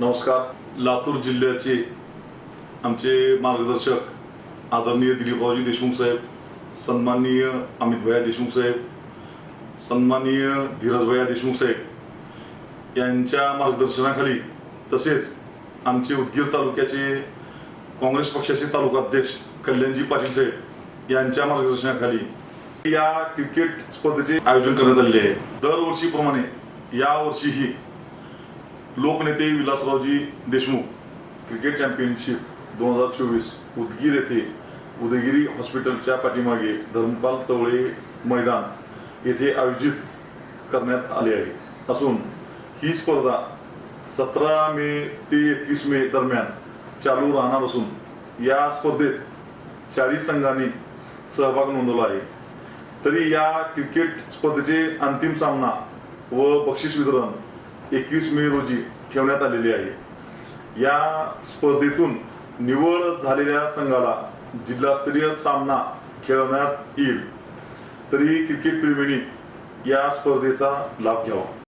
नमस्कार. लातूर जिल्ह्याचे आमचे मार्गदर्शक आदरणीय दिलीपरावजी देशमुख साहेब सन्माननीय अमित भैया देशमुख साहेब सन्माननीय धीरजभया देशमुख साहेब यांच्या मार्गदर्शनाखाली तसेच आमचे उदगीर तालुक्याचे काँग्रेस पक्षाचे तालुका अध्यक्ष कल्याणजी पाटील साहेब यांच्या मार्गदर्शनाखाली या क्रिकेट स्पर्धेचे आयोजन करण्यात आलेले आहे. दरवर्षीप्रमाणे यावर्षीही लोकनेते विलासरावजी देशमुख क्रिकेट चॅम्पियनशिप दोन हजार चोवीस उदगीर येथे उदगिरी हॉस्पिटलच्या पाठीमागे धर्मपाल चवळे मैदान येथे आयोजित करण्यात आले आहे. असून ही स्पर्धा सतरा मे ते एकवीस मे दरम्यान चालू राहणार असून या स्पर्धेत चाळीस संघांनी सहभाग नोंदवला आहे. तरी या क्रिकेट स्पर्धेचे अंतिम सामना व बक्षीस वितरण एकवीस मे रोजी ठेवण्यात आलेली आहे. या स्पर्धेतून निवड झालेल्या संघाला जिल्हास्तरीय सामना खेळवण्यात येईल. तरी क्रिकेट प्रेमींनी या स्पर्धेचा लाभ घ्यावा.